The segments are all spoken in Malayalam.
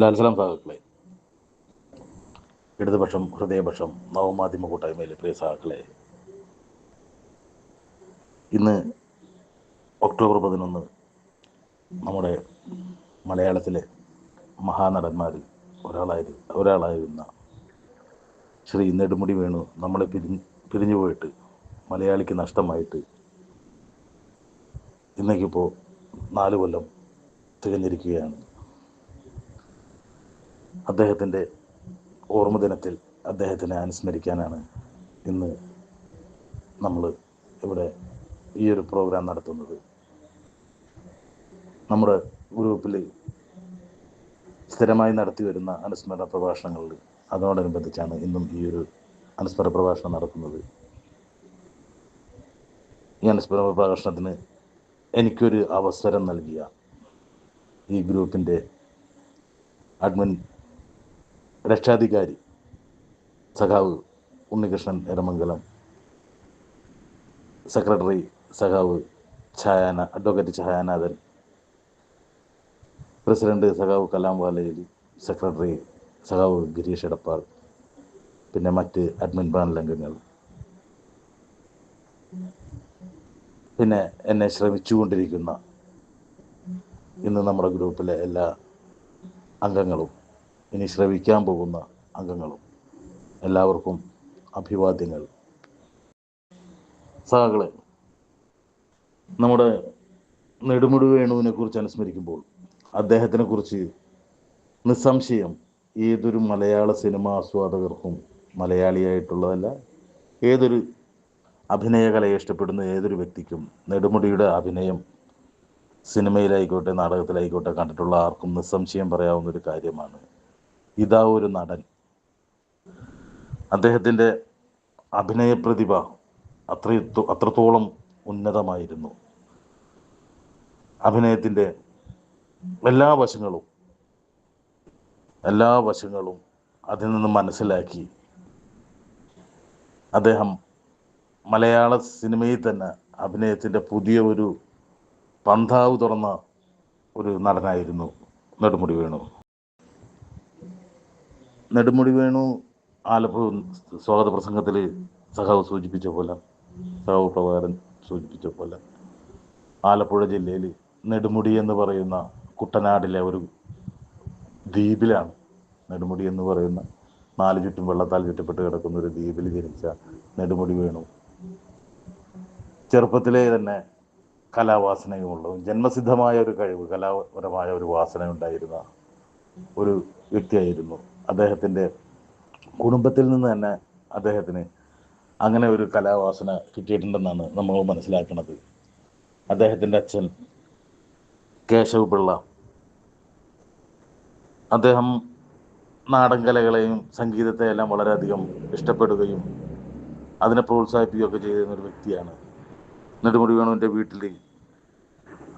ലാൽസലാം സഹാക്കളെ ഇടതുപക്ഷം ഹൃദയപക്ഷം നവമാധ്യമ കൂട്ടായ്മയിലെ പ്രിയ സഹാക്കളെ ഇന്ന് ഒക്ടോബർ പതിനൊന്ന് നമ്മുടെ മലയാളത്തിലെ മഹാനടന്മാരിൽ ഒരാളായി ഒരാളായിരുന്ന ശ്രീ നെടുമുടി വേണു നമ്മളെ പിരിഞ്ഞ് പിരിഞ്ഞു പോയിട്ട് മലയാളിക്ക് നഷ്ടമായിട്ട് ഇന്നേക്കിപ്പോൾ നാല് കൊല്ലം തികഞ്ഞിരിക്കുകയാണ്. അദ്ദേഹത്തിന്റെ ഓർമ്മ ദിനത്തിൽ അദ്ദേഹത്തിനെ അനുസ്മരിക്കാനാണ് ഇന്ന് നമ്മൾ ഇവിടെ ഈ ഒരു പ്രോഗ്രാം നടത്തുന്നത്. നമ്മുടെ ഗ്രൂപ്പിൽ സ്ഥിരമായി നടത്തി വരുന്ന അനുസ്മരണ പ്രഭാഷണങ്ങളിൽ അതിനോടനുബന്ധിച്ചാണ് ഇന്നും ഈ ഒരു അനുസ്മരണ പ്രഭാഷണം നടത്തുന്നത് ഈ അനുസ്മരണ പ്രഭാഷണത്തിന് എനിക്കൊരു അവസരം നൽകിയ ഈ ഗ്രൂപ്പിന്റെ അഡ്മിൻ രക്ഷാധികാരി സഖാവ് ഉണ്ണികൃഷ്ണൻ എരമംഗലം. സെക്രട്ടറി സഖാവ് ഛായാന അഡ്വക്കേറ്റ് ഛായാനാഥൻ. പ്രസിഡന്റ് സഖാവ് കലാം വാലയിൽ സെക്രട്ടറി സഖാവ് ഗിരീഷ് എടപ്പാൾ. പിന്നെ മറ്റ് അഡ്മിൻ പാനൽ അംഗങ്ങൾ പിന്നെ എന്നെ ശ്രമിച്ചുകൊണ്ടിരിക്കുന്ന ഇന്ന് നമ്മുടെ ഗ്രൂപ്പിലെ എല്ലാ അംഗങ്ങളും ഇനി ശ്രവിക്കാൻ പോകുന്ന അംഗങ്ങളും എല്ലാവർക്കും അഭിവാദ്യങ്ങൾ. സഹകളെ നമ്മുടെ നെടുമുടി വേണുവിനെ കുറിച്ച് അനുസ്മരിക്കുമ്പോൾ അദ്ദേഹത്തിനെ കുറിച്ച് നിസ്സംശയം ഏതൊരു മലയാള സിനിമ ആസ്വാദകർക്കും മലയാളിയായിട്ടുള്ളതല്ല ഏതൊരു അഭിനയകലയെ ഇഷ്ടപ്പെടുന്ന ഏതൊരു വ്യക്തിക്കും നെടുമുടിയുടെ അഭിനയം സിനിമയിലായിക്കോട്ടെ നാടകത്തിലായിക്കോട്ടെ കണ്ടിട്ടുള്ള ആർക്കും നിസ്സംശയം പറയാവുന്ന ഒരു കാര്യമാണ് ഇതാ ഒരു നടൻ. അദ്ദേഹത്തിന്റെ അഭിനയ പ്രതിഭ അത്ര അത്രത്തോളം ഉന്നതമായിരുന്നു. അഭിനയത്തിന്റെ എല്ലാ വശങ്ങളും എല്ലാ വശങ്ങളും അതിൽ നിന്ന് മനസ്സിലാക്കി അദ്ദേഹം മലയാള സിനിമയിൽ തന്നെ അഭിനയത്തിന്റെ പുതിയ ഒരു പന്താവ് തുറന്ന ഒരു നടനായിരുന്നു നെടുമുടി വേണു. നെടുമുടി വേണു ആലപ്പുഴ സ്വാഗത പ്രസംഗത്തിൽ സഖാവ് സൂചിപ്പിച്ച പോലെ സഖാവ് പ്രഭാകരൻ സൂചിപ്പിച്ച പോലെ ആലപ്പുഴ ജില്ലയിൽ നെടുമുടി എന്ന് പറയുന്ന കുട്ടനാടിലെ ഒരു ദ്വീപിലാണ്. നെടുമുടി എന്ന് പറയുന്ന നാല് ചുറ്റും വെള്ളത്താൽ ചുറ്റപ്പെട്ട് കിടക്കുന്ന ഒരു ദ്വീപിൽ ജനിച്ച നെടുമുടി വേണു. ചെറുപ്പത്തിലെ തന്നെ കലാവാസനയുമുള്ളതും ജന്മസിദ്ധമായ ഒരു കഴിവ് കലാപരമായ ഒരു വാസന ഉണ്ടായിരുന്ന ഒരു വ്യക്തിയായിരുന്നു അദ്ദേഹത്തിന്റെ കുടുംബത്തിൽ നിന്ന് തന്നെ അദ്ദേഹത്തിന് അങ്ങനെ ഒരു കലാവാസന കിട്ടിയിട്ടുണ്ടെന്നാണ് നമ്മൾ മനസ്സിലാക്കുന്നത്. അദ്ദേഹത്തിന്റെ അച്ഛൻ കേശവ് പിള്ള. അദ്ദേഹം നാടൻ കലകളെയും സംഗീതത്തെയെല്ലാം വളരെയധികം ഇഷ്ടപ്പെടുകയും അതിനെ പ്രോത്സാഹിപ്പിക്കുകയൊക്കെ ചെയ്യുന്ന ഒരു വ്യക്തിയാണ്. നെടുമുടി വേണുവിന്റെ വീട്ടിൽ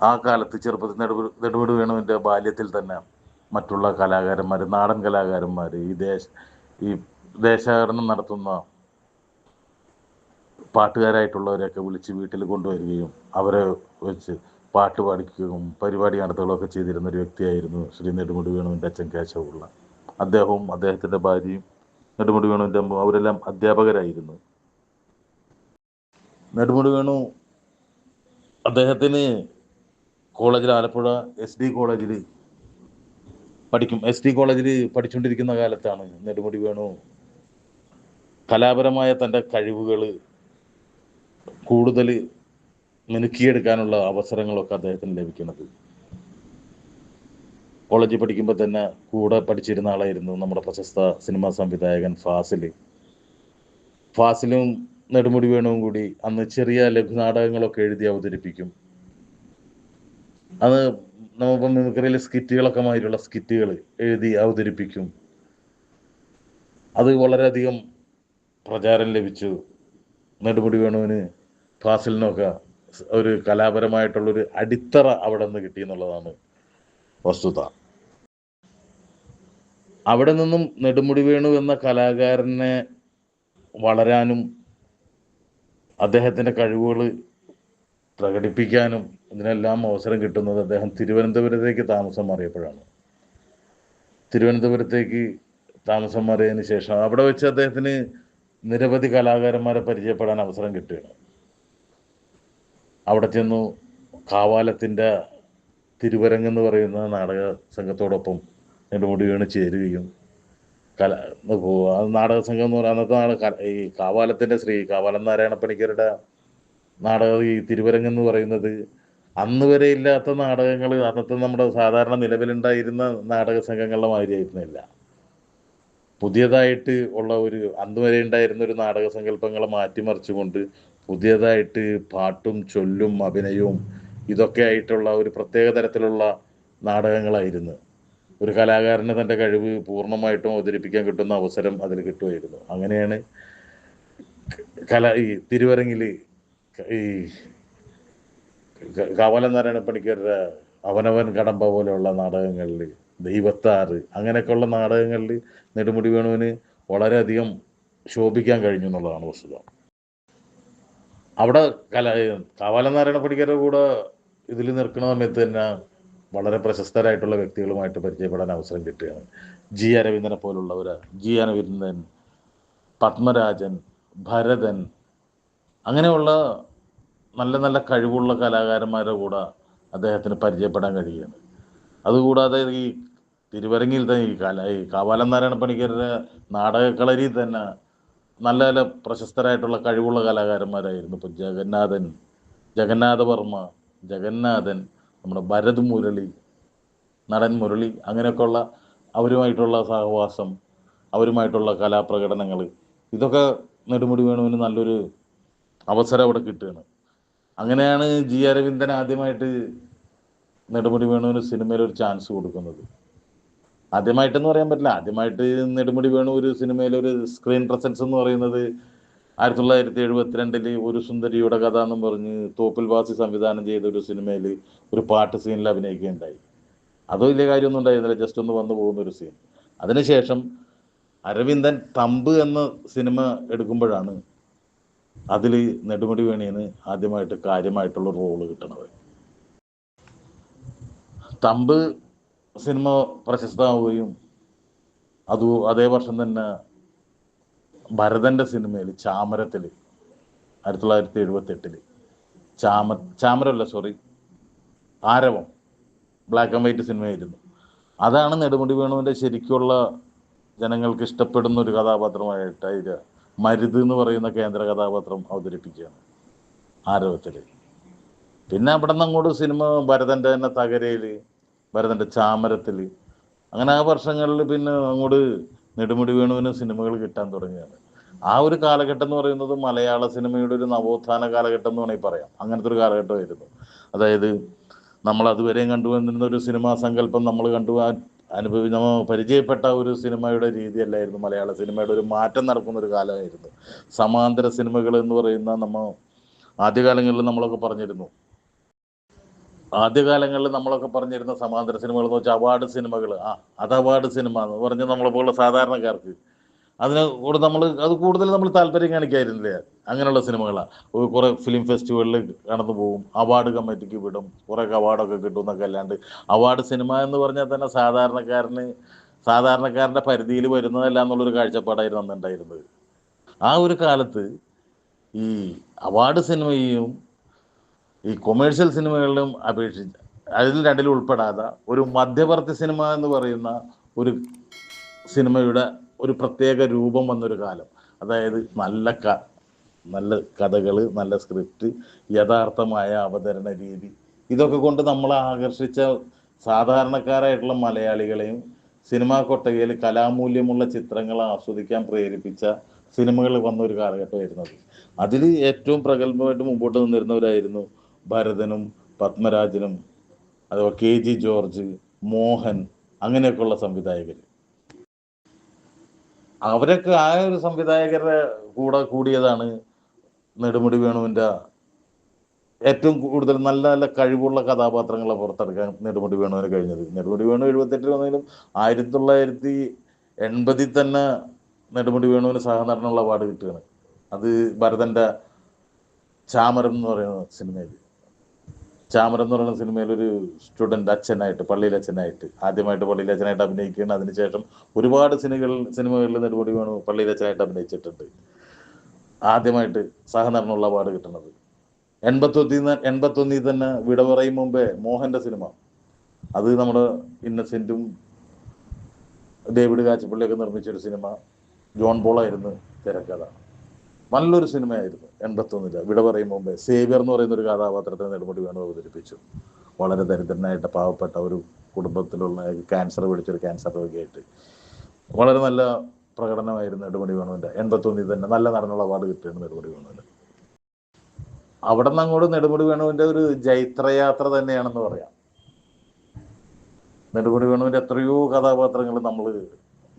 ആ കാലത്ത് ചെറുപ്പത്തിൽ നെടുമുടി വേണുവിന്റെ ബാല്യത്തിൽ തന്നെ മറ്റുള്ള കലാകാരന്മാർ നാടൻ കലാകാരന്മാർ ഈ ദേശ ഈ ദേശാടനം നടത്തുന്ന പാട്ടുകാരായിട്ടുള്ളവരെയൊക്കെ വിളിച്ച് വീട്ടിൽ കൊണ്ടുവരികയും അവരെ വെച്ച് പാട്ട് പാടിക്കുകയും പരിപാടി നടത്തുകയൊക്കെ ചെയ്തിരുന്ന ഒരു വ്യക്തിയായിരുന്നു ശ്രീ നെടുമുടി വേണുവിന്റെ അച്ഛൻ കേശവുള്ള അദ്ദേഹവും അദ്ദേഹത്തിന്റെ ഭാര്യയും നെടുമുടി വേണുവിന്റെ അമ്മ അവരെല്ലാം അധ്യാപകരായിരുന്നു. നെടുമുടി വേണു അദ്ദേഹത്തിന് കോളേജിൽ ആലപ്പുഴ എസ് ഡി കോളേജിൽ പഠിക്കും. എസ് ഡി കോളേജിൽ പഠിച്ചുകൊണ്ടിരിക്കുന്ന കാലത്താണ് നെടുമുടി വേണു കലാപരമായ തന്റെ കഴിവുകൾ കൂടുതൽ മിനുക്കിയെടുക്കാനുള്ള അവസരങ്ങളൊക്കെ അദ്ദേഹത്തിന് ലഭിക്കുന്നത്. കോളേജിൽ പഠിക്കുമ്പോൾ തന്നെ കൂടെ പഠിച്ചിരുന്ന ആളായിരുന്നു നമ്മുടെ പ്രശസ്ത സിനിമാ സംവിധായകൻ ഫാസിൽ ഫാസിലും നെടുമുടി വേണുവും കൂടി അന്ന് ചെറിയ ലഘുനാടകങ്ങളൊക്കെ എഴുതി അവതരിപ്പിക്കും. അത് നമ്മളിപ്പം മിമിക്രിയിലെ സ്കിറ്റുകളൊക്കെ മാതിരിയുള്ള സ്കിറ്റുകൾ എഴുതി അവതരിപ്പിക്കും. അത് വളരെയധികം പ്രചാരം ലഭിച്ചു. നെടുമുടി വേണുവിന് ഫാസിലിനൊക്കെ ഒരു കലാപരമായിട്ടുള്ളൊരു അടിത്തറ അവിടെ നിന്ന് കിട്ടി എന്നുള്ളതാണ് വസ്തുത. അവിടെ നിന്നും നെടുമുടി വേണു എന്ന കലാകാരനെ വളരാനും അദ്ദേഹത്തിന്റെ കഴിവുകൾ പ്രകടിപ്പിക്കാനും ഇതിനെല്ലാം അവസരം കിട്ടുന്നത് അദ്ദേഹം തിരുവനന്തപുരത്തേക്ക് താമസം മാറിയപ്പോഴാണ്. തിരുവനന്തപുരത്തേക്ക് താമസം മാറിയതിന് ശേഷം അവിടെ വെച്ച് അദ്ദേഹത്തിന് നിരവധി കലാകാരന്മാരെ പരിചയപ്പെടാൻ അവസരം കിട്ടുകയാണ്. അവിടെ ചെന്നു കാവാലത്തിന്റെ തിരുവരങ്ങ് പറയുന്ന നാടക സംഘത്തോടൊപ്പം നെടുമുടി വീണ് ചേരുകയും കല നാടക സംഘം എന്ന് പറയുന്നത് അന്നത്തെ ഈ കാവാലത്തിന്റെ ശ്രീ കാവാലം നാരായണ പണിക്കരുടെ നാടകം ഈ തിരുവരങ്ങ് എന്ന് പറയുന്നത്. അന്ന് വരെ ഇല്ലാത്ത നാടകങ്ങൾ അന്നത്തെ നമ്മുടെ സാധാരണ നിലവിലുണ്ടായിരുന്ന നാടക സംഘങ്ങളുടെ മാതിരിയായിരുന്നില്ല. പുതിയതായിട്ട് ഉള്ള ഒരു അന്ന് വരെ ഉണ്ടായിരുന്ന ഒരു നാടക സങ്കല്പങ്ങളെ മാറ്റിമറിച്ചുകൊണ്ട് പുതിയതായിട്ട് പാട്ടും ചൊല്ലും അഭിനയവും ഇതൊക്കെ ആയിട്ടുള്ള ഒരു പ്രത്യേക തരത്തിലുള്ള നാടകങ്ങളായിരുന്നു. ഒരു കലാകാരന് തന്റെ കഴിവ് പൂർണമായിട്ടും അവതരിപ്പിക്കാൻ കിട്ടുന്ന അവസരം അതിൽ കിട്ടുമായിരുന്നു. അങ്ങനെയാണ് കല ഈ തിരുവരങ്ങിൽ ഈ കവല നാരായണപ്പണിക്കരുടെ നാരായണ പണിക്കരുടെ അവനവൻ കടമ്പ പോലെയുള്ള നാടകങ്ങളിൽ ദൈവത്താറ് അങ്ങനെയൊക്കെയുള്ള നാടകങ്ങളിൽ നെടുമുടി വേണുവിന് വളരെയധികം ശോഭിക്കാൻ കഴിഞ്ഞു എന്നുള്ളതാണ് വസ്തുത. അവിടെ കല കവല നാരായണ പണിക്കരുടെ കൂടെ ഇതിൽ നിൽക്കുന്ന സമയത്ത് തന്നെ വളരെ പ്രശസ്തരായിട്ടുള്ള വ്യക്തികളുമായിട്ട് പരിചയപ്പെടാൻ അവസരം കിട്ടുകയാണ്. ജി അരവിന്ദനെ പോലുള്ളവർ ജി അരവിന്ദൻ പത്മരാജൻ ഭരതൻ അങ്ങനെയുള്ള നല്ല നല്ല കഴിവുള്ള കലാകാരന്മാരുടെ കൂടെ അദ്ദേഹത്തിന് പരിചയപ്പെടാൻ കഴിയുകയാണ്. അതുകൂടാതെ ഈ തിരുവരങ്ങിൽ തന്നെ ഈ കല ഈ കാവാലം നാരായണ പണിക്കരുടെ നാടകക്കളരിയിൽ തന്നെ നല്ല നല്ല പ്രശസ്തരായിട്ടുള്ള കഴിവുള്ള കലാകാരന്മാരായിരുന്നു ഇപ്പോൾ ജഗന്നാഥൻ ജഗന്നാഥ വർമ്മ ജഗന്നാഥൻ നമ്മുടെ ഭരത് മുരളി നടൻ മുരളി അങ്ങനെയൊക്കെയുള്ള അവരുമായിട്ടുള്ള സഹവാസം അവരുമായിട്ടുള്ള കലാപ്രകടനങ്ങൾ ഇതൊക്കെ നെടുമുടി വേണുവിന് നല്ലൊരു അവസരം അവിടെ കിട്ടുകയാണ്. അങ്ങനെയാണ് ജി അരവിന്ദൻ ആദ്യമായിട്ട് നെടുമുടി വേണുവിന് സിനിമയിൽ ഒരു ചാൻസ് കൊടുക്കുന്നത്. ആദ്യമായിട്ടെന്ന് പറയാൻ പറ്റില്ല. ആദ്യമായിട്ട് നെടുമുടി വേണു ഒരു സിനിമയിൽ ഒരു സ്ക്രീൻ പ്രസൻസ് എന്ന് പറയുന്നത് ആയിരത്തി തൊള്ളായിരത്തി എഴുപത്തിരണ്ടിൽ ഒരു സുന്ദരിയുടെ കഥ എന്നും പറഞ്ഞ് തോപ്പിൽ വാസി സംവിധാനം ചെയ്ത ഒരു സിനിമയിൽ ഒരു പാട്ട് സീനിൽ അഭിനയിക്കുകയുണ്ടായി. അതോ വലിയ കാര്യമൊന്നും ഉണ്ടായിരുന്നില്ല. ജസ്റ്റ് ഒന്ന് വന്നു പോകുന്ന ഒരു സീൻ അതിനുശേഷം അരവിന്ദൻ തമ്പ് എന്ന സിനിമ എടുക്കുമ്പോഴാണ് അതിൽ നെടുമുടി വേണിന് ആദ്യമായിട്ട് കാര്യമായിട്ടുള്ള റോൾ കിട്ടണത്. തമ്പ് സിനിമ പ്രശസ്തമാവുകയും അത് അതേ വർഷം തന്നെ ഭരതന്റെ സിനിമയിൽ ചാമരത്തിൽ ആയിരത്തി തൊള്ളായിരത്തി എഴുപത്തി എട്ടിൽ ചാമ ചാമരല്ല sorry Aaravam black and white സിനിമയായിരുന്നു. അതാണ് നെടുമുടി വേണുവിന്റെ ശരിക്കുള്ള ജനങ്ങൾക്ക് ഇഷ്ടപ്പെടുന്ന ഒരു കഥാപാത്രമായിട്ട് അതിൽ മരുത് എന്ന് പറയുന്ന കേന്ദ്ര കഥാപാത്രം അവതരിപ്പിക്കുകയാണ് ആരവത്തിൽ പിന്നെ അവിടെ നിന്ന് അങ്ങോട്ട് സിനിമ ഭരതന്റെ തന്നെ തകരയിൽ ഭരതന്റെ ചാമരത്തിൽ അങ്ങനെ ആ വർഷങ്ങളിൽ പിന്നെ അങ്ങോട്ട് നെടുമുടി വേണുവിന് സിനിമകൾ കിട്ടാൻ തുടങ്ങിയാണ് ആ ഒരു കാലഘട്ടം എന്ന് പറയുന്നത് മലയാള സിനിമയുടെ ഒരു നവോത്ഥാന കാലഘട്ടം എന്ന് വേണമെങ്കിൽ പറയാം. അങ്ങനത്തെ ഒരു കാലഘട്ടമായിരുന്നു. അതായത് നമ്മൾ അതുവരെയും കണ്ടുവന്നിരുന്ന ഒരു സിനിമാ സങ്കല്പം നമ്മൾ കണ്ടു. ആ- അനുഭവി നമ്മൾ പരിചയപ്പെട്ട ഒരു സിനിമയുടെ രീതിയല്ലായിരുന്നു മലയാള സിനിമയുടെ ഒരു മാറ്റം നടക്കുന്ന ഒരു കാലമായിരുന്നു. സമാന്തര സിനിമകൾ എന്ന് പറയുന്ന നമ്മൾ ആദ്യകാലങ്ങളിൽ നമ്മളൊക്കെ പറഞ്ഞിരുന്നു. ആദ്യകാലങ്ങളിൽ നമ്മളൊക്കെ പറഞ്ഞിരുന്ന സമാന്തര സിനിമകൾ എന്ന് വെച്ചാൽ അവാർഡ് സിനിമകൾ ആ അത് അവാർഡ് സിനിമ എന്ന് പറഞ്ഞ് നമ്മളെ പോലുള്ള സാധാരണക്കാർക്ക് അതിന് കൂടെ നമ്മൾ അത് കൂടുതൽ നമ്മൾ താല്പര്യം കാണിക്കായിരുന്നില്ല അങ്ങനെയുള്ള സിനിമകളാണ് കുറെ ഫിലിം ഫെസ്റ്റിവലിൽ കടന്നു പോകും. അവാർഡ് കമ്മിറ്റിക്ക് വിടും. കുറെ അവാർഡൊക്കെ കിട്ടും എന്നൊക്കെ അല്ലാണ്ട്. അവാർഡ് സിനിമ എന്ന് പറഞ്ഞാൽ തന്നെ സാധാരണക്കാരന് സാധാരണക്കാരന്റെ പരിധിയിൽ വരുന്നതല്ല എന്നുള്ളൊരു കാഴ്ചപ്പാടായിരുന്നു അന്നുണ്ടായിരുന്നത്. ആ ഒരു കാലത്ത് ഈ അവാർഡ് സിനിമയും ഈ കൊമേഴ്ഷ്യൽ സിനിമകളിലും അപേക്ഷിച്ച് അതിൽ രണ്ടിലും ഉൾപ്പെടാതെ ഒരു മധ്യവർത്തി സിനിമ എന്ന് പറയുന്ന ഒരു സിനിമയുടെ ഒരു പ്രത്യേക രൂപം വന്നൊരു കാലം. അതായത് നല്ല ക നല്ല കഥകൾ നല്ല സ്ക്രിപ്റ്റ് യഥാർത്ഥമായ അവതരണ രീതി. ഇതൊക്കെ കൊണ്ട് നമ്മളെ ആകർഷിച്ച സാധാരണക്കാരായിട്ടുള്ള മലയാളികളെയും സിനിമാ കൊട്ടകയിൽ കലാമൂല്യമുള്ള ചിത്രങ്ങൾ ആസ്വദിക്കാൻ പ്രേരിപ്പിച്ച സിനിമകൾ വന്ന ഒരു കാലഘട്ടമായിരുന്നത്. അതിൽ ഏറ്റവും പ്രഗത്ഭമായിട്ട് മുമ്പോട്ട് നിന്നിരുന്നവരായിരുന്നു ഭരതനും പത്മരാജനും അഥവാ കെ ജി ജോർജ് മോഹൻ അങ്ങനെയൊക്കെയുള്ള സംവിധായകർ അവരൊക്കെ ആ ഒരു സംവിധായകരുടെ കൂടെ കൂടിയതാണ് നെടുമുടി വേണുവിന്റെ ഏറ്റവും കൂടുതൽ നല്ല നല്ല കഴിവുള്ള കഥാപാത്രങ്ങളെ പുറത്തെടുക്കാൻ നെടുമുടി വേണുവിന് കഴിഞ്ഞത്. നെടുമുടി വേണു എഴുപത്തെട്ടിൽ വന്നാലും ആയിരത്തി തൊള്ളായിരത്തി എൺപതിൽ തന്നെ നെടുമുടി വേണുവിന് സഹനടനുള്ള അവാർഡ് കിട്ടുകയാണ്. അത് ഭരതന്റെ ചാമരം എന്ന് പറയുന്ന സിനിമയിൽ ചാമരം എന്ന് പറയുന്ന സിനിമയിൽ ഒരു സ്റ്റുഡന്റ് അച്ഛനായിട്ട് പള്ളിയിലെ അച്ഛനായിട്ട് ആദ്യമായിട്ട് പള്ളിയിലെ അച്ഛനായിട്ട് അഭിനയിക്കുകയാണ്. അതിനുശേഷം ഒരുപാട് സിനിമകൾ സിനിമകളിൽ നെടുപടി വേണു പള്ളിയിലെ അച്ഛനായിട്ട് അഭിനയിച്ചിട്ടുണ്ട്. ആദ്യമായിട്ട് സഹനടനുള്ള അവാർഡ് കിട്ടുന്നത്. എൺപത്തൊന്നിൽ എൺപത്തൊന്നിൽ തന്നെ വിട പറയും മുമ്പേ മോഹന്റെ സിനിമ. അത് നമ്മുടെ ഇന്നസെന്റും ഡേവിഡ് കാച്ചിപ്പള്ളിയൊക്കെ നിർമ്മിച്ച ഒരു സിനിമ. ജോൺ പോളായിരുന്നു തിരക്കഥ. നല്ലൊരു സിനിമയായിരുന്നു എൺപത്തൊന്നിൽ. വിട പറയും മുമ്പേ സേവിയർ എന്ന് പറയുന്ന ഒരു കഥാപാത്രത്തെ നെടുമുടി വേണു അവതരിപ്പിച്ചു. വളരെ ദരിദ്രനായിട്ട് പാവപ്പെട്ട ഒരു കുടുംബത്തിലുള്ള ക്യാൻസർ പിടിച്ചൊരു ക്യാൻസർ രോഗിയായിട്ട് വളരെ നല്ല പ്രകടനമായിരുന്നു നെടുമുടി വേണുവിന്റെ എൺപത്തൊന്നിൽ തന്നെ നല്ല നടനുള്ള അവാർഡ് കിട്ടിയാണ് നെടുമുടി വേണുവിന്. അവിടെ നിന്ന് അങ്ങോട്ട് നെടുമുടി വേണുവിന്റെ ഒരു ജൈത്രയാത്ര തന്നെയാണെന്ന് പറയാം. നെടുമുടി വേണുവിന്റെ എത്രയോ കഥാപാത്രങ്ങൾ നമ്മൾ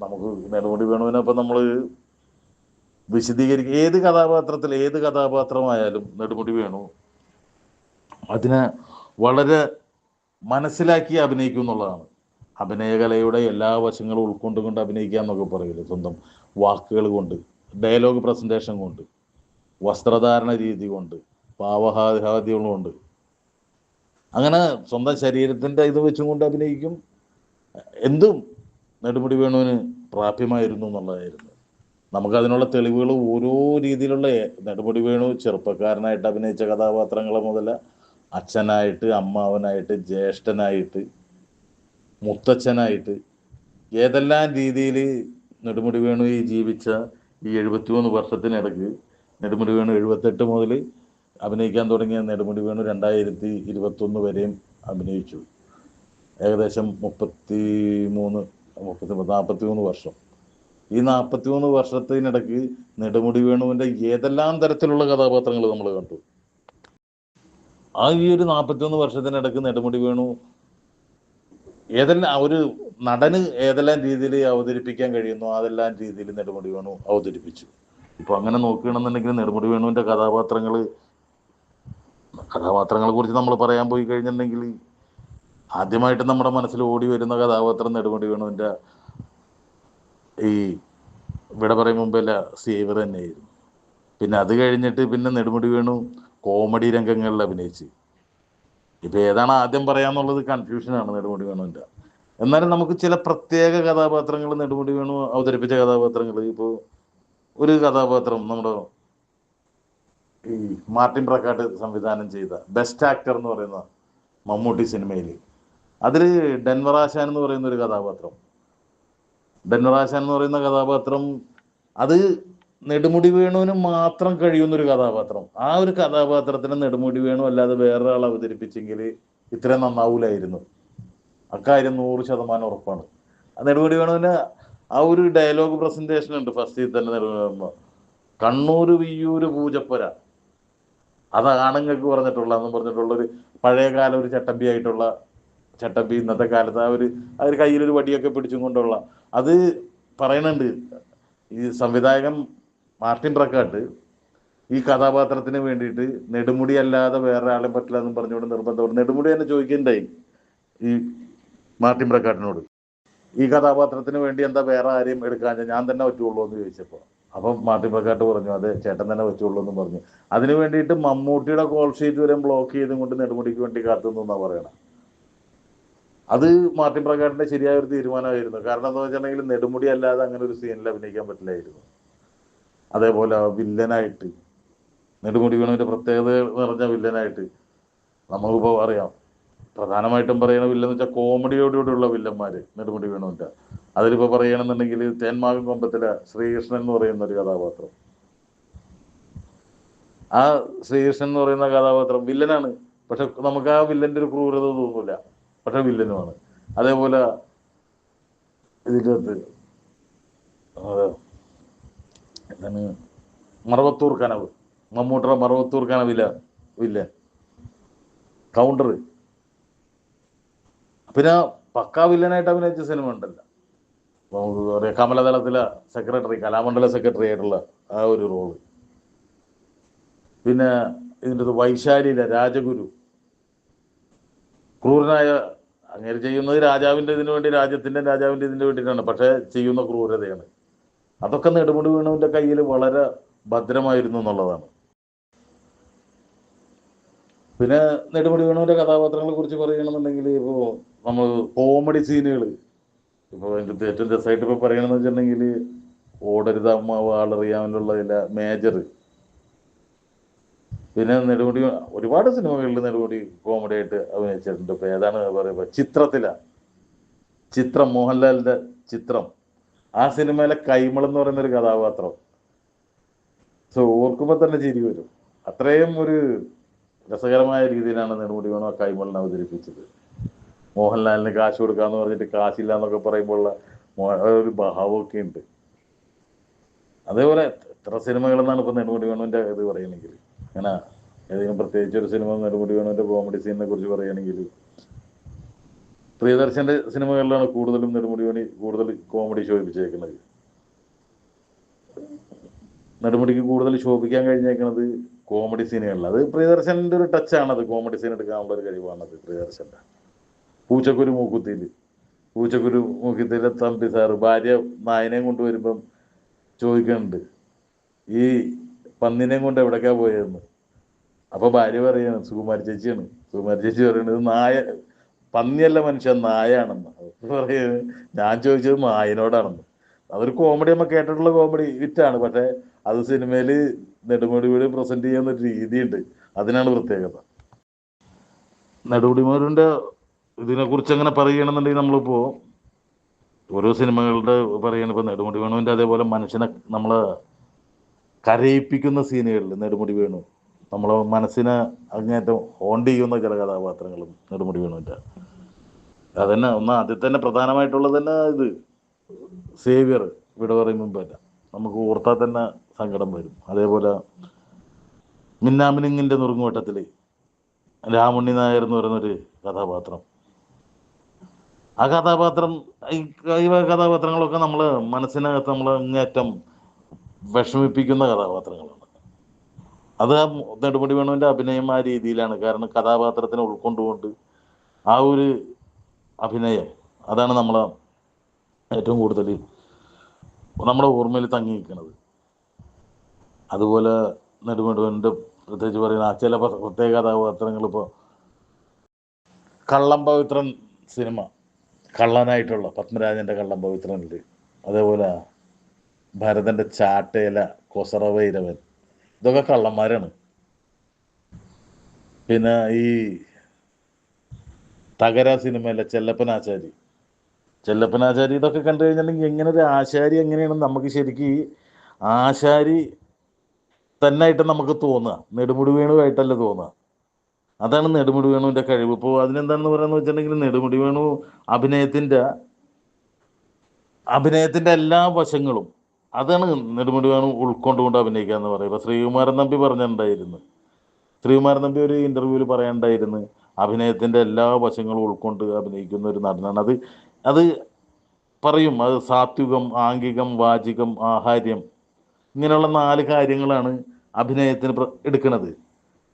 നമുക്ക് നെടുമുടി വേണുവിനെ ഇപ്പൊ നമ്മൾ വിശദീകരിക്കുക ഏത് കഥാപാത്രത്തിൽ ഏത് കഥാപാത്രമായാലും നെടുമുടി വേണു. അതിനെ വളരെ മനസ്സിലാക്കി അഭിനയിക്കും എന്നുള്ളതാണ്. അഭിനയകലയുടെ എല്ലാ വശങ്ങളും ഉൾക്കൊണ്ടുകൊണ്ട് അഭിനയിക്കുക എന്നൊക്കെ പറയില്ലേ? സ്വന്തം വാക്കുകൾ കൊണ്ട് ഡയലോഗ് പ്രസന്റേഷൻ കൊണ്ട് വസ്ത്രധാരണ രീതി കൊണ്ട് പാവഹാദ്യാദികൾ കൊണ്ട്. അങ്ങനെ സ്വന്തം ശരീരത്തിന്റെ ഇത് വെച്ചും കൊണ്ട് അഭിനയിക്കും. എന്തും നെടുമുടി വേണുവിന് പ്രാപ്യമായിരുന്നു എന്നുള്ളതായിരുന്നു. നമുക്ക് അതിനുള്ള തെളിവുകൾ ഓരോ രീതിയിലുള്ള നെടുപടി വേണു ചെറുപ്പക്കാരനായിട്ട് അഭിനയിച്ച കഥാപാത്രങ്ങൾ മുതൽ അച്ഛനായിട്ട് അമ്മാവനായിട്ട് ജ്യേഷ്ഠനായിട്ട് മുത്തച്ഛനായിട്ട് ഏതെല്ലാം രീതിയിൽ നെടുമുടി വേണു ഈ ജീവിച്ച ഈ എഴുപത്തിമൂന്ന് വർഷത്തിനിടയ്ക്ക് നെടുമുടി വേണു എഴുപത്തെട്ട് മുതൽ അഭിനയിക്കാൻ തുടങ്ങിയ നെടുമുടി വേണു രണ്ടായിരത്തി ഇരുപത്തൊന്ന് വരെയും അഭിനയിച്ചു. ഏകദേശം മുപ്പത്തി മൂന്ന് മുപ്പത്തി നാൽപ്പത്തി മൂന്ന് വർഷം. ഈ നാൽപ്പത്തി മൂന്ന് വർഷത്തിനിടയ്ക്ക് നെടുമുടി വേണുവിന്റെ ഏതെല്ലാം തരത്തിലുള്ള കഥാപാത്രങ്ങൾ നമ്മൾ കണ്ടു? ആ ഈ ഒരു നാൽപ്പത്തി ഒന്ന് വർഷത്തിനിടയ്ക്ക് നെടുമുടി വേണു ഏതെല്ലാം ഒരു നടന് ഏതെല്ലാം രീതിയിൽ അവതരിപ്പിക്കാൻ കഴിയുന്നു അതെല്ലാം രീതിയിൽ നെടുമുടി വേണു അവതരിപ്പിച്ചു. ഇപ്പൊ അങ്ങനെ നോക്കുകയാണെന്നുണ്ടെങ്കിൽ നെടുമുടി വേണുവിന്റെ കഥാപാത്രങ്ങൾ കഥാപാത്രങ്ങളെ കുറിച്ച് നമ്മൾ പറയാൻ പോയി കഴിഞ്ഞിട്ടുണ്ടെങ്കിൽ ആദ്യമായിട്ട് നമ്മുടെ മനസ്സിൽ ഓടി വരുന്ന കഥാപാത്രം നെടുമുടി വേണുവിന്റെ ഈ ഇവിടെ പറയും മുമ്പല്ല സേവർ തന്നെയായിരുന്നു. പിന്നെ അത് കഴിഞ്ഞിട്ട് പിന്നെ നെടുമുടി വേണു കോമഡി രംഗങ്ങളിൽ അഭിനയിച്ച്. ഇപ്പൊ ഏതാണ് ആദ്യം പറയാന്നുള്ളത് കൺഫ്യൂഷനാണ് നെടുമുടി വേണുവിന്റെ എന്നാലും നമുക്ക് ചില പ്രത്യേക കഥാപാത്രങ്ങൾ നെടുമുടി വേണു അവതരിപ്പിച്ച കഥാപാത്രങ്ങൾ ഇപ്പോൾ ഒരു കഥാപാത്രം നമ്മുടെ ഈ മാർട്ടിൻ പ്രക്കാട്ട് സംവിധാനം ചെയ്ത ബെസ്റ്റ് ആക്ടർ എന്ന് പറയുന്ന മമ്മൂട്ടി സിനിമയിൽ അതിൽ ആശാൻ എന്ന് പറയുന്ന ഒരു കഥാപാത്രം ഡെൻവറാശാൻ എന്ന് പറയുന്ന കഥാപാത്രം അത് നെടുമുടി വേണുവിന് മാത്രം കഴിയുന്ന ഒരു കഥാപാത്രം. ആ ഒരു കഥാപാത്രത്തിന് നെടുമുടി വേണു അല്ലാതെ വേറൊരാൾ അവതരിപ്പിച്ചെങ്കിൽ ഇത്രയും നന്നാവൂലായിരുന്നു. അക്കാര്യം നൂറ് ശതമാനം ഉറപ്പാണ്. ആ നെടുമുടി വേണുവിന് ആ ഒരു ഡയലോഗ് പ്രസന്റേഷൻ ഉണ്ട് ഫസ്റ്റിൽ തന്നെ നെടുമുടി കണ്ണൂർ വിയ്യൂര് പൂജപ്പുര. അത് ആണുങ്ങൾക്ക് പറഞ്ഞിട്ടുള്ള എന്ന് പറഞ്ഞിട്ടുള്ള ഒരു പഴയകാല ഒരു ചട്ടമ്പി ആയിട്ടുള്ള ചട്ടമ്പി ഇന്നത്തെ കാലത്ത് ആ ഒരു ആ ഒരു കയ്യിലൊരു വടിയൊക്കെ പിടിച്ചും കൊണ്ടുള്ള അത് പറയണുണ്ട്. ഈ സംവിധായകൻ മാർട്ടിൻ പ്രക്കാട്ട് ഈ കഥാപാത്രത്തിന് വേണ്ടിയിട്ട് നെടുമുടി അല്ലാതെ വേറെ ആളെ പറ്റില്ല എന്ന് പറഞ്ഞുകൊണ്ട് നിർബന്ധം നെടുമുടി തന്നെ ചോദിക്കണ്ടായി ഈ മാർട്ടിൻ പ്രക്കാട്ടിനോട്? ഈ കഥാപാത്രത്തിന് വേണ്ടി എന്താ വേറെ ആരെയും എടുക്കാൻ ഞാൻ തന്നെ പറ്റുള്ളൂ എന്ന് ചോദിച്ചപ്പോൾ. അപ്പം മാർട്ടിൻ പ്രക്കാട്ട് പറഞ്ഞു അതെ ചേട്ടൻ തന്നെ പറ്റുള്ളൂ എന്ന് പറഞ്ഞു. അതിന് വേണ്ടിയിട്ട് മമ്മൂട്ടിയുടെ കോൾ ഷീറ്റ് വരെ ബ്ലോക്ക് ചെയ്തും കൊണ്ട് നെടുമുടിക്ക് വേണ്ടി കാത്തുനിന്നാ എന്നാ പറയണത് അത് മാർട്ടിൻ പ്രകാടിന്റെ ശരിയായ ഒരു തീരുമാനമായിരുന്നു. കാരണം എന്താ വെച്ചിട്ടുണ്ടെങ്കിൽ നെടുമുടി അല്ലാതെ അങ്ങനെ ഒരു സീനിൽ അഭിനയിക്കാൻ പറ്റില്ലായിരുന്നു. അതേപോലെ വില്ലനായിട്ട്. നെടുമുടി വേണുവിന്റെ പ്രത്യേകത നിറഞ്ഞ വില്ലനായിട്ട്. നമുക്കിപ്പോൾ അറിയാം. പ്രധാനമായിട്ടും പറയുന്ന വില്ലെന്ന് വെച്ചാൽ കോമഡിയോടുകൂടിയുള്ള വില്ലന്മാര് നെടുമുടി വേണുവിന്റെ. അതിലിപ്പോ പറയണമെന്നുണ്ടെങ്കിൽ തേന്മാവിൻ കൊമ്പത്തിലെ ശ്രീകൃഷ്ണൻ എന്ന് പറയുന്ന ഒരു കഥാപാത്രം. ആ ശ്രീകൃഷ്ണൻ എന്ന് പറയുന്ന കഥാപാത്രം വില്ലനാണ്. പക്ഷെ നമുക്ക് ആ വില്ലന്റെ ഒരു ക്രൂരത തോന്നൂല. പക്ഷെ വില്ലനുമാണ്. അതേപോലെ ഇതിനകത്ത് എന്താണ്? മറവത്തൂർ കനവ്. മമ്മൂട്ടറ മറവത്തൂർ കനവില്ല വില്ലൻ കൗണ്ടർ പിന്നെ പക്കാ വില്ലനായിട്ട് അഭിനയിച്ച സിനിമ ഉണ്ടല്ലോ. നമുക്ക് പറയാം കമലതലത്തിലെ സെക്രട്ടറി കലാമണ്ഡല സെക്രട്ടറി ആയിട്ടുള്ള ആ ഒരു റോൾ. പിന്നെ ഇതിന്റെ വൈശാലിയിലെ രാജഗുരു. ക്രൂരനായ അങ്ങനെ ചെയ്യുന്നത് രാജാവിന്റെ ഇതിനു വേണ്ടി രാജ്യത്തിന്റെ രാജാവിന്റെ ഇതിന് വേണ്ടിയിട്ടാണ്. പക്ഷേ ചെയ്യുന്ന ക്രൂരതയാണ്. അതൊക്കെ നെടുമുടി വീണുവിന്റെ കയ്യിൽ വളരെ ഭദ്രമായിരുന്നു എന്നുള്ളതാണ്. പിന്നെ നെടുമുടി വീണുവിന്റെ കഥാപാത്രങ്ങളെ കുറിച്ച് പറയുകയാണെന്നുണ്ടെങ്കിൽ ഇപ്പോൾ നമ്മൾ കോമഡി സീനുകൾ. ഇപ്പോൾ അതിന്റെ ഏറ്റവും രസമായിട്ട് ഇപ്പോൾ പറയണമെന്ന് വെച്ചിട്ടുണ്ടെങ്കിൽ ഓടരുത് വാളറിയാമെന്നുള്ളതിന്റെ മേജർ പിന്നെ നെടുമുടി ഒരുപാട് സിനിമകളിൽ നെടുമുടി കോമഡി ആയിട്ട് അഭിനയിച്ചിട്ടുണ്ട്. ഇപ്പൊ ഏതാണ് പറയുക? ചിത്രത്തില. ചിത്രം മോഹൻലാലിന്റെ ചിത്രം. ആ സിനിമയിലെ കൈമൾ എന്ന് പറയുന്ന ഒരു കഥാപാത്രം. സോ ഓർക്കുമ്പോൾ തന്നെ ചിരി വരും. അത്രയും ഒരു രസകരമായ രീതിയിലാണ് നെടുമുടി വേണോ കൈമളിനെ അവതരിപ്പിച്ചത്. മോഹൻലാലിന് കാശ് കൊടുക്കാന്ന് പറഞ്ഞിട്ട് കാശില്ല എന്നൊക്കെ പറയുമ്പോൾ ഒരു ഭാവമൊക്കെ ഉണ്ട് അതേപോലെ എത്ര സിനിമകൾ എന്നാണ് ഇപ്പൊ നെടുമുടി വേണുവിന്റെ ഇത് പറയുകയാണെങ്കിൽ അങ്ങനെ ഏതെങ്കിലും പ്രത്യേകിച്ച് ഒരു സിനിമ നെടുമുടി വേണുവിന്റെ കോമഡി സീനിനെ കുറിച്ച് പറയുകയാണെങ്കിൽ. പ്രിയദർശന്റെ സിനിമകളിലാണ് കൂടുതലും നെടുമുടി വേണി കൂടുതൽ കോമഡി ശോഭിച്ചേക്കുന്നത് നെടുമുടിക്ക് കൂടുതൽ ശോഭിക്കാൻ കഴിഞ്ഞേക്കുന്നത് കോമഡി സീനുകളിൽ അത് പ്രിയദർശന്റെ ഒരു ടച്ചാണ് അത് കോമഡി സീൻ എടുക്കാനുള്ള ഒരു കഴിവാണത് പ്രിയദർശന്റെ പൂച്ചക്കുരു മൂക്കുത്തിയിൽ. പൂച്ചക്കുരു മൂക്കുത്തിയിലെ തമ്പി സാറ് ഭാര്യ നായനെയും കൊണ്ടുവരുമ്പം ചോദിക്കുന്നുണ്ട്. ഈ പന്നിനെയും കൊണ്ട് എവിടേക്കാ പോയെന്ന് അപ്പൊ ഭാര്യ പറയാണ് സുകുമാരി ചേച്ചിയാണ്. സുകുമാരി ചേച്ചി പറയുന്നത് നായ പന്നിയല്ല മനുഷ്യൻ നായാണെന്ന്. പറയുന്നത് ഞാൻ ചോദിച്ചത് നായനോടാണെന്ന്. അതൊരു കോമഡി നമ്മൾ കേട്ടിട്ടുള്ള കോമഡി ഹിറ്റാണ് പക്ഷെ അത് സിനിമയിൽ നെടുമുടി വീട് പ്രസന്റ് ചെയ്യുന്ന രീതിയുണ്ട്. അതിനാണ് പ്രത്യേകത. നെടുമുടിമാരുടെ ഇതിനെ കുറിച്ച് അങ്ങനെ പറയുകയാണെന്നുണ്ടെങ്കിൽ നമ്മളിപ്പോ ഓരോ സിനിമകളുടെ പറയുകയാണ് ഇപ്പൊ നെടുമുടി വേണുവിന്റെ അതേപോലെ മനുഷ്യനെ നമ്മളെ കരയിപ്പിക്കുന്ന സീനുകളിൽ നെടുമുടി വേണു. നമ്മളെ മനസ്സിനെ അങ്ങേറ്റം ഹോണ്ട് ചെയ്യുന്ന ചില കഥാപാത്രങ്ങളും നെടുമുടി വേണുവിന്റെ അതന്നെ ഒന്ന് ആദ്യത്തെ തന്നെ പ്രധാനമായിട്ടുള്ളത് തന്നെ ഇത്. സേവിയർ ഇവിടെ പറയുമ്പോൾ പറ്റ നമുക്ക് ഓർത്താൽ തന്നെ സങ്കടം വരും. അതേപോലെ മിന്നാമിനിങ്ങിന്റെ നുറുങ്ങുവട്ടത്തിൽ രാമുണ്ണി നായർ എന്ന് പറയുന്നൊരു കഥാപാത്രം. ആ കഥാപാത്രം ഈ കഥാപാത്രങ്ങളൊക്കെ നമ്മൾ മനസ്സിനകത്ത് നമ്മൾ അങ്ങേറ്റം വിഷമിപ്പിക്കുന്ന കഥാപാത്രങ്ങളാണ്. അത് നെടുമുടി വേണുവിന്റെ അഭിനയം ആ രീതിയിലാണ്. കാരണം കഥാപാത്രത്തിനെ ഉൾക്കൊണ്ടുകൊണ്ട് ആ ഒരു അഭിനയം അതാണ് നമ്മളെ ഏറ്റവും കൂടുതൽ നമ്മുടെ ഓർമ്മയിൽ തങ്ങി നിൽക്കുന്നത് അതുപോലെ നെടുമുടുവന്റെ പ്രത്യേകിച്ച് പറയുന്ന ചില പ്രത്യേക കഥാപാത്രങ്ങൾ ഇപ്പോൾ കള്ളം പവിത്രൻ സിനിമ കള്ളനായിട്ടുള്ള പത്മരാജന്റെ കള്ളം പവിത്രനിൽ അതേപോലെ ഭരതന്റെ ചാട്ടയില കൊസറവൈരവൻ ഇതൊക്കെ കള്ളന്മാരാണ്. പിന്നെ ഈ തകര സിനിമയിലെ ചെല്ലപ്പനാചാരി ചെല്ലപ്പനാചാരി ഇതൊക്കെ കണ്ടു കഴിഞ്ഞിട്ടുണ്ടെങ്കിൽ എങ്ങനെ ഒരു ആശാരി എങ്ങനെയാണ് നമുക്ക് ശരിക്കും ഈ ആശാരി തന്നായിട്ട് നമുക്ക് തോന്നുക. നെടുമുടി വേണുവായിട്ടല്ല തോന്നുക. അതാണ് നെടുമുടി വേണുവിന്റെ കഴിവ്. ഇപ്പോൾ അതിനെന്താണെന്ന് പറയുന്നത് വെച്ചിട്ടുണ്ടെങ്കിൽ നെടുമുടി വേണു അഭിനയത്തിന്റെ അഭിനയത്തിന്റെ എല്ലാ വശങ്ങളും അതാണ് നെടുമുടിയാണ് ഉൾക്കൊണ്ടുകൊണ്ട് അഭിനയിക്കുക എന്ന് പറയുക ശ്രീകുമാരൻ നമ്പി പറഞ്ഞിട്ടുണ്ടായിരുന്നു. ശ്രീകുമാരൻ നമ്പി ഒരു ഇന്റർവ്യൂവിൽ പറയണ്ടായിരുന്നു അഭിനയത്തിന്റെ എല്ലാ വശങ്ങളും ഉൾക്കൊണ്ട് അഭിനയിക്കുന്ന ഒരു നടനാണ്. അത് അത് പറയും. അത് സാത്വികം ആംഗികം വാചികം ആഹാര്യം ഇങ്ങനെയുള്ള നാല് കാര്യങ്ങളാണ് അഭിനയത്തിന് എടുക്കുന്നത്.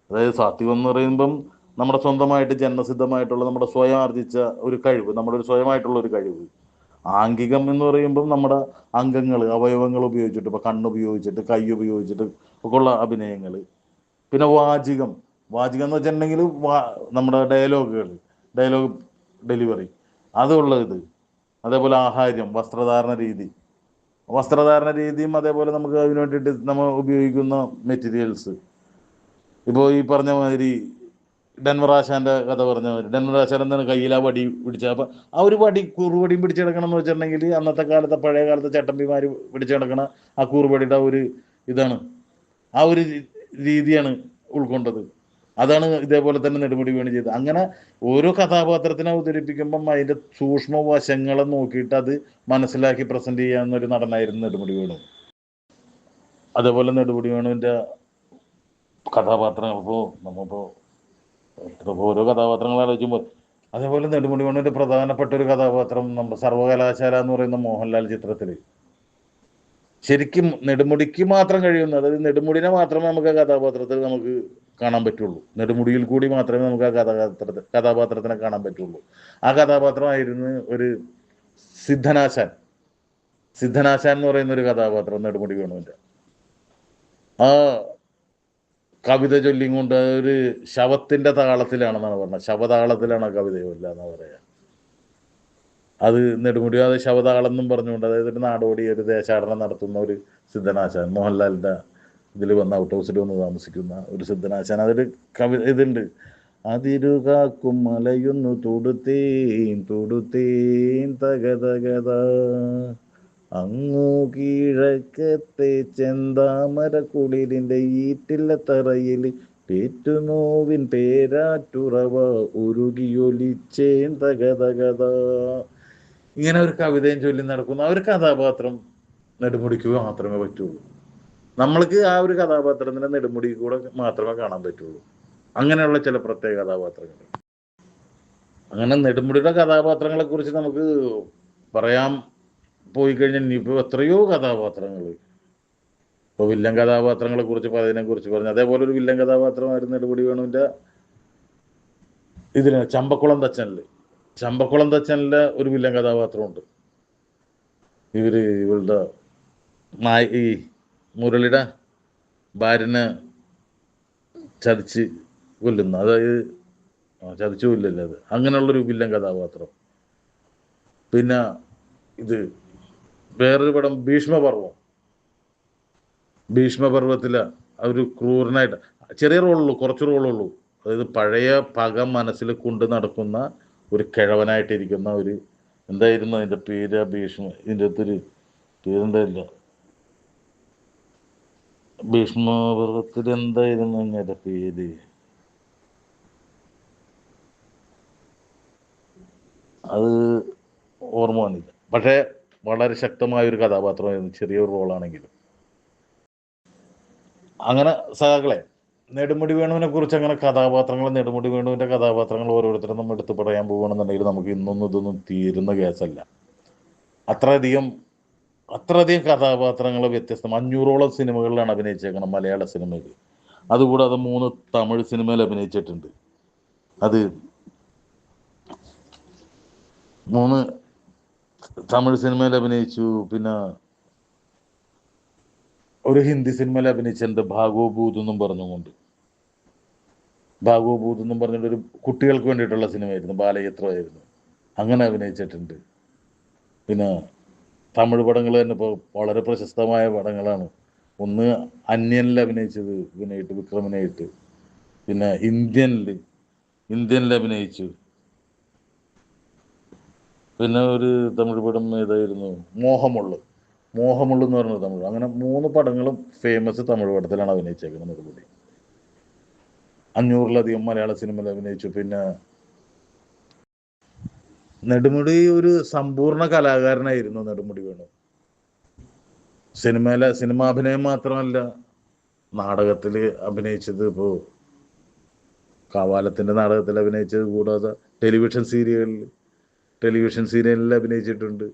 അതായത് സാത്വികം എന്ന് പറയുമ്പം നമ്മുടെ സ്വന്തമായിട്ട് ജന്മസിദ്ധമായിട്ടുള്ള നമ്മുടെ സ്വയം ആർജിച്ച ഒരു കഴിവ് നമ്മുടെ ഒരു സ്വയമായിട്ടുള്ള ഒരു കഴിവ്. ആംഗികം എന്ന് പറയുമ്പോൾ നമ്മുടെ അംഗങ്ങൾ അവയവങ്ങൾ ഉപയോഗിച്ചിട്ട് ഇപ്പൊ കണ്ണുപയോഗിച്ചിട്ട് കൈ ഉപയോഗിച്ചിട്ട് ഒക്കെ ഉള്ള അഭിനയങ്ങൾ പിന്നെ വാചികം. വാചികം എന്ന് വെച്ചിട്ടുണ്ടെങ്കിൽ നമ്മുടെ ഡയലോഗുകൾ ഡയലോഗ് ഡെലിവറി. അതുള്ള ഇത്. അതേപോലെ ആഹാരം വസ്ത്രധാരണ രീതി. വസ്ത്രധാരണ രീതിയും അതേപോലെ നമുക്ക് അതിനു വേണ്ടിയിട്ട് നമ്മൾ ഉപയോഗിക്കുന്ന മെറ്റീരിയൽസ്. ഇപ്പോൾ ഈ പറഞ്ഞ മാതിരി ഡെൻവർ ആശാന്റെ കഥ പറഞ്ഞ മാതിരി. ഡെൻവർ ആശാൻ എന്താണ് കയ്യിൽ ആ വടി പിടിച്ച അപ്പൊ ആ ഒരു വടി കൂറുവടിയും പിടിച്ചു കിടക്കണം എന്ന് വെച്ചിട്ടുണ്ടെങ്കിൽ അന്നത്തെ കാലത്തെ പഴയ കാലത്തെ ചട്ടമ്പിമാര് പിടിച്ചു കിടക്കണ ആ കൂറുവടിയുടെ ആ ഒരു ഇതാണ്. ആ ഒരു രീതിയാണ് ഉൾക്കൊണ്ടത്. അതാണ് ഇതേപോലെ തന്നെ നെടുമുടി വേണി ചെയ്തത്. അങ്ങനെ ഓരോ കഥാപാത്രത്തിനെ അവതരിപ്പിക്കുമ്പം അതിന്റെ സൂക്ഷ്മ വശങ്ങളെ നോക്കിയിട്ട് അത് മനസ്സിലാക്കി പ്രസന്റ് ചെയ്യാവുന്ന ഒരു നടനായിരുന്നു നെടുമുടി വേണു. അതേപോലെ നെടുമുടി കഥാപാത്രങ്ങൾ ഇപ്പോൾ നമ്മളിപ്പോ ഇപ്പൊ ഓരോ കഥാപാത്രങ്ങൾ ആലോചിക്കുമ്പോൾ അതേപോലെ നെടുമുടി വേണുവിന്റെ പ്രധാനപ്പെട്ട ഒരു കഥാപാത്രം നമ്മുടെ സർവകലാശാല എന്ന് പറയുന്ന മോഹൻലാൽ ചിത്രത്തിൽ ശരിക്കും നെടുമുടിക്ക് മാത്രം കഴിയുന്ന അതായത് നെടുമുടിനെ മാത്രമേ നമുക്ക് ആ കഥാപാത്രത്തിൽ നമുക്ക് കാണാൻ പറ്റുള്ളൂ. നെടുമുടിയിൽ കൂടി മാത്രമേ നമുക്ക് ആ കഥാപാത്രത്തെ കഥാപാത്രത്തിനെ കാണാൻ പറ്റുള്ളൂ. ആ കഥാപാത്രമായിരുന്നു ഒരു സിദ്ധനാശാൻ. സിദ്ധനാശാൻ എന്ന് പറയുന്ന ഒരു കഥാപാത്രം നെടുമുടി വേണുവിന്റെ. ആ കവിത ചൊല്ലിയും കൊണ്ട് ഒരു ശവത്തിന്റെ താളത്തിലാണെന്നാണ് പറഞ്ഞത്. ശവതാളത്തിലാണ് കവിത ചൊല്ല എന്നാ പറയാ. അത് നെടുമുടിയാതെ ശവതാളം എന്നും പറഞ്ഞുകൊണ്ട് അതായത് ഒരു നാടോടി ഒരു ദേശാടനം നടത്തുന്ന ഒരു സിദ്ധനാശാൻ മോഹൻലാലിന്റെ ഇതിൽ വന്ന ഔട്ട് ഹൗസിൽ വന്ന് താമസിക്കുന്ന ഒരു സിദ്ധനാശാൻ. അതൊരു കവി ഇതുണ്ട്. അതിരുകാക്കും മലയൊന്നു തൊടുത്തേൻ തൊടുത്തേൻ തകതകത. അങ്ങു കിഴക്കത്തെ ചെന്താമര കുളിരിന്റെ ഈറ്റില്ല തറയിൽ പേറ്റുനോവിൻ പേരാറ്റുറവ ഉരുകിയൊലിച്ചേൻ ഇങ്ങനെ ഒരു കവിതയും ചൊല്ലി നടക്കുന്ന. ഒരു കഥാപാത്രം നെടുമുടിക്കുക മാത്രമേ പറ്റുള്ളൂ. നമ്മൾക്ക് ആ ഒരു കഥാപാത്രത്തിന്റെ നെടുമുടി കൂടെ മാത്രമേ കാണാൻ പറ്റുള്ളൂ. അങ്ങനെയുള്ള ചില പ്രത്യേക കഥാപാത്രങ്ങൾ. അങ്ങനെ നെടുമുടിയുടെ കഥാപാത്രങ്ങളെ കുറിച്ച് നമുക്ക് പറയാൻ പോയി കഴിഞ്ഞാൽ ഇനിയിപ്പോൾ എത്രയോ കഥാപാത്രങ്ങൾ ഇപ്പോൾ വില്ലൻ കഥാപാത്രങ്ങളെ കുറിച്ച് പലതിനെ കുറിച്ച് പറഞ്ഞു അതേപോലെ ഒരു വില്ലൻ കഥാപാത്രമായിരുന്നു നെടുപടി വേണുവിന്റെ ഇതിന് ചമ്പക്കുളം തച്ചനിൽ. ചമ്പക്കുളം തച്ചനിലെ ഒരു വില്ലൻ കഥാപാത്രമുണ്ട്. ഇവർ ഇവളുടെ നായ ഈ മുരളിയുടെ ഭാര്യനെ ചതിച്ച് കൊല്ലുന്നു അതായത് ചതിച്ചു കൊല്ലല്ലേ അത്. അങ്ങനെയുള്ളൊരു വില്ലൻ കഥാപാത്രം. പിന്നെ ഇത് വേറൊരു പടം ഭീഷ്മപർവം ഭീഷ്മപർവത്തിൽ ഒരു ക്രൂരനായിട്ട് ചെറിയ റോളുള്ളൂ കുറച്ച് റോളുള്ളൂ. അതായത് പഴയ പക മനസ്സിൽ കൊണ്ട് നടക്കുന്ന ഒരു കിഴവനായിട്ടിരിക്കുന്ന ഒരു എന്തായിരുന്നു അതിന്റെ പേര് ഭീഷ്മ? ഇതിന്റെ അകത്തൊരു പേരെന്തായില്ല ഭീഷ്മപർവത്തിൽ എന്തായിരുന്നു അങ്ങനെ പേര്? അത് ഓർമ്മ വന്നില്ല. പക്ഷേ വളരെ ശക്തമായ ഒരു കഥാപാത്രമായിരുന്നു ചെറിയൊരു റോളാണെങ്കിലും. അങ്ങനെ സഹാക്കളെ നെടുമുടി വേണുവിനെ കുറിച്ച് അങ്ങനെ കഥാപാത്രങ്ങൾ നെടുമുടി വേണുവിന്റെ കഥാപാത്രങ്ങൾ ഓരോരുത്തരും നമ്മൾ എടുത്ത് പറയാൻ പോവുകയാണെന്നുണ്ടെങ്കിൽ നമുക്ക് ഇന്നൊന്നും ഇതൊന്നും തീരുന്ന കേസല്ല. അത്രയധികം അത്രയധികം കഥാപാത്രങ്ങൾ വ്യത്യസ്തം. അഞ്ഞൂറോളം സിനിമകളിലാണ് അഭിനയിച്ചേക്കണം മലയാള സിനിമയിൽ. അതുകൂടാതെ മൂന്ന് തമിഴ് സിനിമയിൽ അഭിനയിച്ചിട്ടുണ്ട്. അത് മൂന്ന് തമിഴ് സിനിമയിൽ അഭിനയിച്ചു പിന്നെ ഒരു ഹിന്ദി സിനിമയിൽ അഭിനയിച്ചിട്ടുണ്ട് ഭാഗോഭൂത് എന്നും പറഞ്ഞുകൊണ്ട്. ഭാഗോഭൂത് എന്നും പറഞ്ഞിട്ട് ഒരു കുട്ടികൾക്ക് വേണ്ടിയിട്ടുള്ള സിനിമയായിരുന്നു ബാലചിത്രമായിരുന്നു. അങ്ങനെ അഭിനയിച്ചിട്ടുണ്ട്. പിന്നെ തമിഴ് പടങ്ങൾ തന്നെ ഇപ്പോൾ വളരെ പ്രശസ്തമായ പടങ്ങളാണ്. ഒന്ന് അന്യനിൽ അഭിനയിച്ചത് ഇവനായിട്ട് വിക്രമിനായിട്ട്. പിന്നെ ഇന്ത്യനിൽ ഇന്ത്യനിൽ അഭിനയിച്ചു. പിന്നെ ഒരു തമിഴ് പടം ഏതായിരുന്നു? മോഹമുള്ളു. മോഹമുള്ളു എന്ന് പറഞ്ഞ തമിഴ്. അങ്ങനെ മൂന്ന് പടങ്ങളും ഫേമസ് തമിഴ് പടത്തിലാണ് അഭിനയിച്ചേക്കുന്നത് നെടുമുടി അഞ്ഞൂറിലധികം മലയാള സിനിമയിൽ അഭിനയിച്ചു. പിന്നെ നെടുമുടി ഒരു സമ്പൂർണ കലാകാരനായിരുന്നു നെടുമുടി വേണു. സിനിമയിലെ സിനിമാഭിനയം മാത്രമല്ല നാടകത്തിൽ അഭിനയിച്ചത് ഇപ്പോ കാവാലത്തിന്റെ നാടകത്തിൽ അഭിനയിച്ചത് കൂടാതെ ടെലിവിഷൻ സീരിയലിൽ ടെലിവിഷൻ സീരിയലിൽ അഭിനയിച്ചിട്ടുണ്ട്.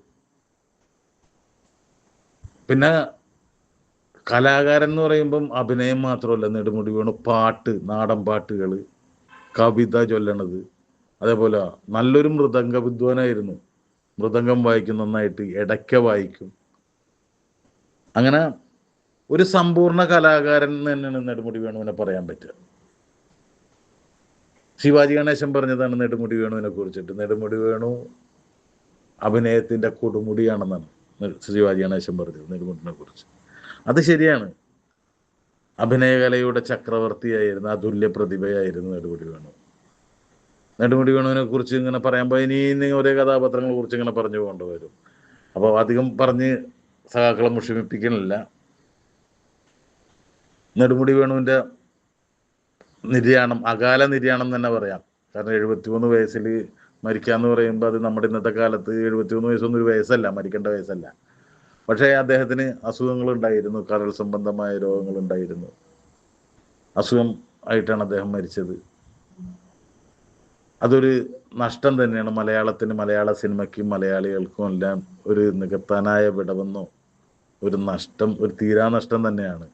പിന്നെ കലാകാരൻ എന്ന് പറയുമ്പം അഭിനയം മാത്രമല്ല നെടുമുടി വേണു പാട്ട് നാടൻ പാട്ടുകൾ കവിത ചൊല്ലണത്. അതേപോലെ നല്ലൊരു മൃദംഗ വിദ്വാനായിരുന്നു. മൃദംഗം വായിക്കും നന്നായിട്ട് ഇടയ്ക്ക വായിക്കും. അങ്ങനെ ഒരു സമ്പൂർണ കലാകാരൻ തന്നെയാണ് നെടുമുടി വേണുവിനെ പറയാൻ പറ്റുക. ശിവാജി ഗണേശൻ പറഞ്ഞതാണ് നെടുമുടി വേണുവിനെ കുറിച്ചിട്ട്. നെടുമുടി വേണു അഭിനയത്തിന്റെ കൊടുമുടിയാണെന്നാണ് ശിവാജി ഗണേശൻ പറഞ്ഞത് നെടുമുടിനെ കുറിച്ച്. അത് ശരിയാണ്. അഭിനയകലയുടെ ചക്രവർത്തിയായിരുന്നു അതുല്യ പ്രതിഭയായിരുന്നു നെടുമുടി വേണു. നെടുമുടി വേണുവിനെ കുറിച്ച് ഇങ്ങനെ പറയാൻ പോയി ഇനി ഒരേ കഥാപാത്രങ്ങളെ കുറിച്ച് ഇങ്ങനെ പറഞ്ഞു പോകേണ്ടി വരും. അപ്പോൾ അധികം പറഞ്ഞ് സഖാക്കളെ മുഷിമിപ്പിക്കണില്ല നെടുമുടി വേണുവിന്റെ നിര്യാണം അകാല നിര്യാണം തന്നെ പറയാം. കാരണം എഴുപത്തിമൂന്ന് വയസ്സിൽ മരിക്കുക മരിക്കാന്ന് പറയുമ്പോൾ അത് നമ്മുടെ ഇന്നത്തെ കാലത്ത് എഴുപത്തിമൂന്ന് വയസ്സൊന്നും ഒരു വയസ്സല്ല മരിക്കേണ്ട വയസ്സല്ല. പക്ഷേ അദ്ദേഹത്തിന് അസുഖങ്ങൾ ഉണ്ടായിരുന്നു കരൾ സംബന്ധമായ രോഗങ്ങൾ ഉണ്ടായിരുന്നു അസുഖം ആയിട്ടാണ് അദ്ദേഹം മരിച്ചത്. അതൊരു നഷ്ടം തന്നെയാണ്. മലയാളത്തിന് മലയാള സിനിമയ്ക്കും മലയാളികൾക്കും എല്ലാം ഒരു നികത്താനായ വിടവെന്നോ ഒരു നഷ്ടം ഒരു തീരാനഷ്ടം തന്നെയാണ്.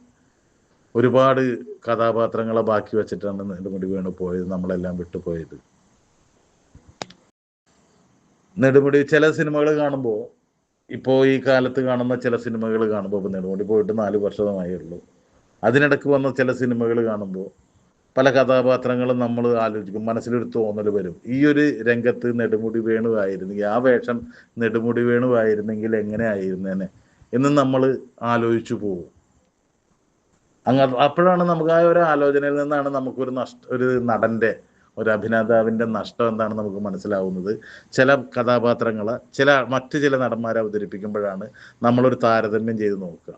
ഒരുപാട് കഥാപാത്രങ്ങളെ ബാക്കി വെച്ചിട്ടാണ് നെടുമുടി വേണു പോയത് നമ്മളെല്ലാം വിട്ടുപോയത് നെടുമുടി ചില സിനിമകൾ കാണുമ്പോൾ ഇപ്പോൾ ഈ കാലത്ത് കാണുന്ന ചില സിനിമകൾ കാണുമ്പോൾ ഇപ്പൊ നെടുമുടി പോയിട്ട് നാല് വർഷമായേ ഉള്ളൂ അതിനിടക്ക് വന്ന ചില സിനിമകൾ കാണുമ്പോൾ പല കഥാപാത്രങ്ങളും നമ്മൾ ആലോചിക്കും മനസ്സിലൊരു തോന്നൽ വരും. ഈ ഒരു രംഗത്ത് നെടുമുടി വേണുവായിരുന്നെങ്കിൽ ആ വേഷം നെടുമുടി വേണുവായിരുന്നെങ്കിൽ എങ്ങനെ ആയിരുന്നേനെ എന്ന് നമ്മൾ ആലോചിച്ചു പോകും അങ്ങ അപ്പോഴാണ് നമുക്ക് ആ ഒരു ആലോചനയിൽ നിന്നാണ് നമുക്കൊരു നഷ്ട ഒരു നടന്റെ ഒരു അഭിനേതാവിന്റെ നഷ്ടം എന്താണ് നമുക്ക് മനസ്സിലാവുന്നത്. ചില കഥാപാത്രങ്ങളെ ചില മറ്റു ചില നടന്മാരെ അവതരിപ്പിക്കുമ്പോഴാണ് നമ്മളൊരു താരതമ്യം ചെയ്ത് നോക്കുക.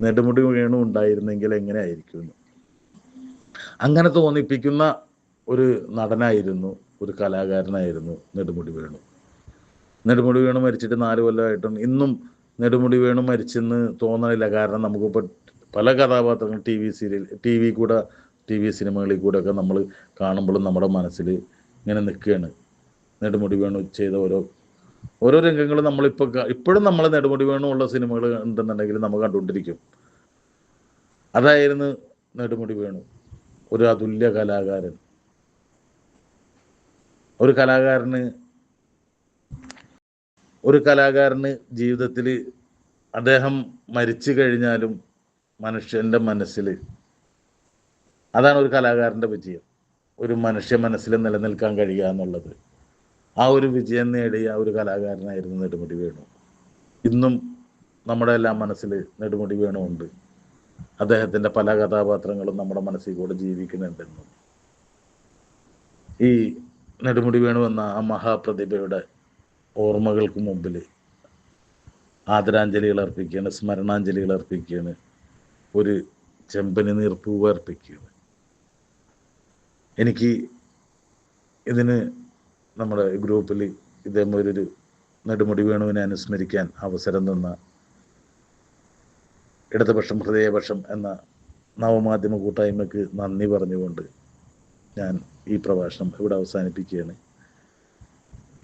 നെടുമുടി വീണു ഉണ്ടായിരുന്നെങ്കിൽ എങ്ങനെ ആയിരിക്കും അങ്ങനെ തോന്നിപ്പിക്കുന്ന ഒരു നടനായിരുന്നു ഒരു കലാകാരനായിരുന്നു നെടുമുടി വേണു. നെടുമുടി വേണു മരിച്ചിട്ട് നാല് കൊല്ലമായിട്ടും ഇന്നും നെടുമുടി വേണു മരിച്ചെന്ന് തോന്നണില്ല. കാരണം നമുക്കിപ്പോൾ പല കഥാപാത്രങ്ങൾ T V serial T V കൂടെ ടി വി സിനിമകളിൽ കൂടെ ഒക്കെ നമ്മൾ കാണുമ്പോഴും നമ്മുടെ മനസ്സിൽ ഇങ്ങനെ നിൽക്കുകയാണ്. നെടുമുടി വേണു ചെയ്ത ഓരോ ഓരോ രംഗങ്ങളും നമ്മളിപ്പോൾ ഇപ്പോഴും നമ്മൾ നെടുമുടി വേണു ഉള്ള സിനിമകൾ ഉണ്ടെന്നുണ്ടെങ്കിൽ നമ്മൾ കണ്ടുകൊണ്ടിരിക്കും. അതായിരുന്നു നെടുമുടി വേണു ഒരു അതുല്യ കലാകാരൻ. ഒരു കലാകാരന് ഒരു കലാകാരന് ജീവിതത്തിൽ അദ്ദേഹം മരിച്ചു കഴിഞ്ഞാലും മനുഷ്യന്റെ മനസ്സിൽ അതാണ് ഒരു കലാകാരന്റെ വിജയം. ഒരു മനുഷ്യ മനസ്സിൽ നിലനിൽക്കാൻ കഴിയുക എന്നുള്ളത്. ആ ഒരു വിജയം നേടിയ ഒരു കലാകാരനായിരുന്നു നെടുമുടി വേണു. ഇന്നും നമ്മുടെ എല്ലാം മനസ്സിൽ നെടുമുടി വേണു ഉണ്ട്. അദ്ദേഹത്തിന്റെ പല കഥാപാത്രങ്ങളും നമ്മുടെ മനസ്സിൽ കൂടെ ജീവിക്കുന്നുണ്ടെന്നും. ഈ നെടുമുടി വേണു എന്ന ആ മഹാപ്രതിഭയുടെ ഓർമ്മകൾക്ക് മുമ്പിൽ ആദരാഞ്ജലികൾ അർപ്പിക്കുകയാണ് സ്മരണാഞ്ജലികൾ അർപ്പിക്കുകയാണ്. ഒരു ചെമ്പന് നീർപ്പൂവ് അർപ്പിക്കുകയാണ്. എനിക്ക് ഇതിന് നമ്മുടെ ഗ്രൂപ്പിൽ ഇതേമാതിരി ഒരു നെടുമുടി വേണുവിനെ അനുസ്മരിക്കാൻ അവസരം തന്ന ഇടതുപക്ഷം ഹൃദയപക്ഷം എന്ന നവമാധ്യമ കൂട്ടായ്മയ്ക്ക് നന്ദി പറഞ്ഞുകൊണ്ട് ഞാൻ ഈ പ്രഭാഷണം ഇവിടെ അവസാനിപ്പിക്കുകയാണ്.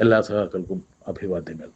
എല്ലാ സഹാക്കൾക്കും അഭിവാദ്യങ്ങൾ.